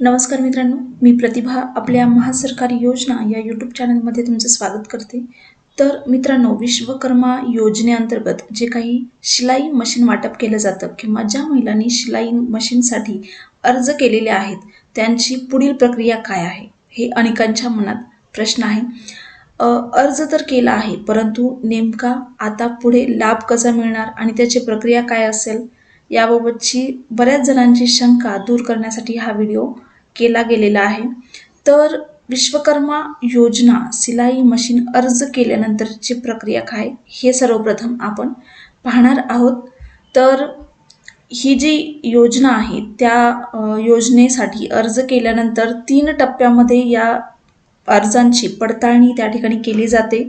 नमस्कार मित्रांनो मी प्रतिभा आपल्या महासरकारी योजना या यूट्यूब चॅनलमध्ये तुमचं स्वागत करते. तर मित्रांनो विश्वकर्मा योजनेअंतर्गत जे काही शिलाई मशीन वाटप केलं जातं किंवा ज्या महिलांनी शिलाई मशीनसाठी अर्ज केलेले आहेत त्यांची पुढील प्रक्रिया काय आहे हे अनेकांच्या मनात प्रश्न आहे. अर्ज तर केला आहे परंतु नेमका आता पुढे लाभ कसा मिळणार आणि त्याची प्रक्रिया काय असेल याबाबतची बऱ्याच जणांची शंका दूर करण्यासाठी हा व्हिडिओ केला गेलेला आहे. तर विश्वकर्मा योजना सिलाई मशीन अर्ज केल्यानंतरची प्रक्रिया काय हे सर्वप्रथम आपण पाहणार आहोत. तर ही जी योजना आहे त्या योजनेसाठी अर्ज केल्यानंतर तीन टप्प्यामध्ये या अर्जांची पडताळणी त्या ठिकाणी केली जाते.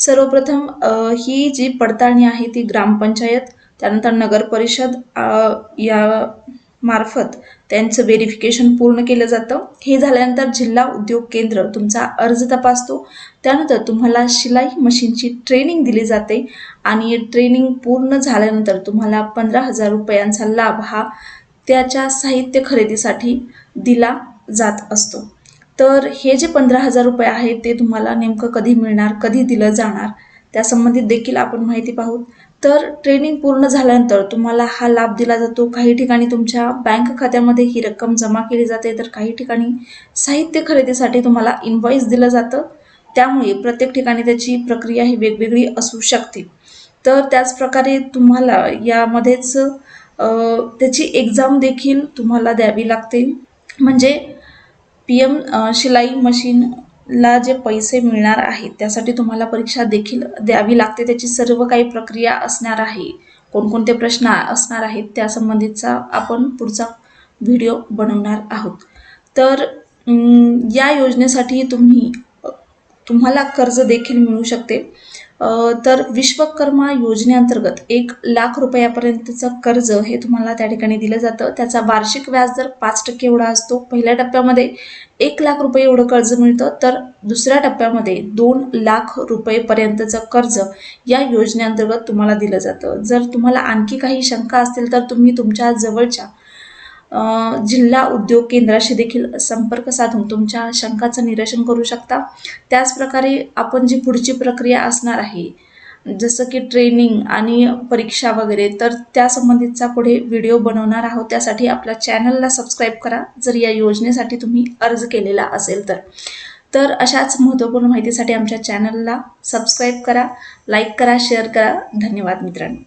सर्वप्रथम ही जी पडताळणी आहे ती ग्रामपंचायत त्यानंतर नगर परिषद या मार्फत त्यांचं व्हेरिफिकेशन पूर्ण केलं जातं. हे झाल्यानंतर जिल्हा उद्योग केंद्र तुमचा अर्ज तपासतो. त्यानंतर तुम्हाला शिलाई मशीनची ट्रेनिंग दिली जाते आणि ट्रेनिंग पूर्ण झाल्यानंतर तुम्हाला पंधरा हजार रुपयांचा लाभ हा त्याच्या साहित्य खरेदीसाठी दिला जात असतो. तर हे जे पंधरा हजार रुपये आहे ते तुम्हाला नेमकं कधी मिळणार कधी दिलं जाणार? त्यासंबंधित देखील आपण माहिती पाहू. तर ट्रेनिंग पूर्ण झाल्यानंतर तुम्हाला हा लाभ दिला जातो. काही ठिकाणी तुमच्या बँक खात्यामध्ये ही रक्कम जमा केली जाते. तर काही ठिकाणी साहित्य खरेदीसाठी तुम्हाला इन्व्हॉइस दिलं जातं. त्यामुळे प्रत्येक ठिकाणी त्याची प्रक्रिया ही वेगवेगळी असू शकते. तर त्याचप्रकारे तुम्हाला यामध्येच त्याची एक्झाम देखील तुम्हाला द्यावी लागते. म्हणजे पी एम शिलाई मशीन ला जे पैसे मिळणार आहेत त्यासाठी तुम्हाला परीक्षा देखील द्यावी लागते. त्याची सर्व काही प्रक्रिया असणार आहे. कोणकोणते प्रश्न असणार आहेत त्या संबंधीचा आपण पुढचा व्हिडिओ बनवणार आहोत. तर या योजनेसाठी तुम्ही तुम्हाला कर्ज देखील मिळू शकते. तर विश्वकर्मा योजनेअंतर्गत एक लाख रुपयापर्यंतचं कर्ज हे तुम्हाला त्या ठिकाणी दिलं जातं. त्याचा वार्षिक व्याजदर पाच टक्के एवढा असतो पहिल्या टप्प्यामध्ये एक लाख रुपये एवढं कर्ज मिळतं तर दुसऱ्या टप्प्यामध्ये दोन लाख रुपयेपर्यंतचं कर्ज या योजनेअंतर्गत तुम्हाला दिलं जातं. जर तुम्हाला आणखी काही शंका असतील तर तुम्ही तुमच्या जवळच्या जिल्हा उद्योग केंद्राशी देखील संपर्क साधून तुमच्या शंकाचं निरसन करू शकता. त्याचप्रकारे आपण जी पुढची प्रक्रिया असणार आहे जसं की ट्रेनिंग आणि परीक्षा वगैरे तर त्या संबंधितचा पुढे व्हिडिओ बनवणार आहोत. त्यासाठी आपल्या चॅनलला सबस्क्राईब करा जर या योजनेसाठी तुम्ही अर्ज केलेला असेल तर. तर अशाच महत्त्वपूर्ण माहितीसाठी आमच्या चॅनलला सबस्क्राईब करा लाईक करा शेअर करा. धन्यवाद मित्रांनो.